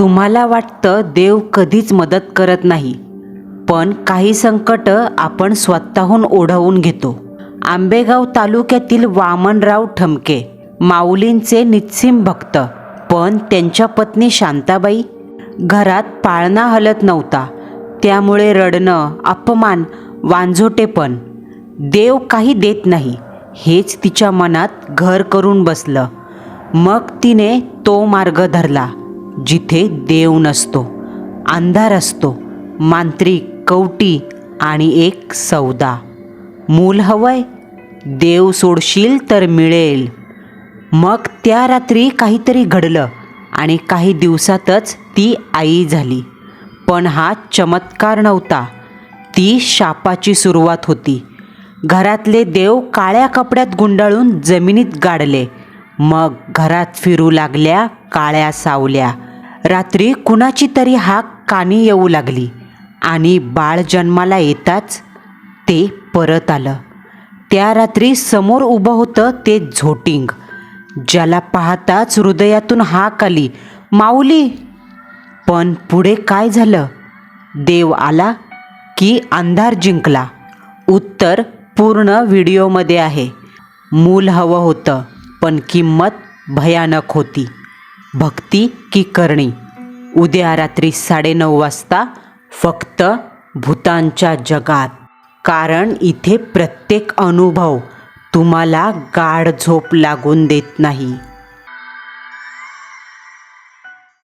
तुम्हाला वाटतं देव कधीच मदत करत नाही पण काही संकट आपण स्वतःहून ओढवून घेतो. आंबेगाव तालुक्यातील वामनराव ठमके माऊलींचे निस्सीम भक्त पण त्यांच्या पत्नी शांताबाई घरात पाळणा हलत नव्हता. त्यामुळे रडणं अपमान वांझोटेपण देव काही देत नाही हेच तिच्या मनात घर करून बसलं. मग तिने तो मार्ग धरला. जिथे देव नसतो अंधार असतो मांत्रिक कवटी आणि एक सौदा. मूल हवंय? देव सोडशील तर मिळेल. मग त्या रात्री काहीतरी घडलं आणि काही दिवसातच ती आई झाली. पण हा चमत्कार नव्हता. ती शापाची सुरुवात होती. घरातले देव काळ्या कपड्यात गुंडाळून जमिनीत गाडले. मग घरात फिरू लागल्या काळ्या सावल्या. रात्री कुणाची तरी हाक कानी येऊ लागली आणि बाळ जन्माला येताच ते परत आलं. त्या रात्री समोर उभं होतं ते झोटिंग. ज्याला पाहताच हृदयातून हाक आली माऊली पण पुढे काय झालं देव आला की अंधार जिंकला. उत्तर पूर्ण व्हिडिओमध्ये आहे. मूल हवं होतं पण किंमत भयानक होती. भक्ती की करणी? उद्या रात्री साडेनऊ वाजता फक्त भूतांच्या जगात. कारण इथे प्रत्येक अनुभव तुम्हाला गाढ झोप लागून देत नाही.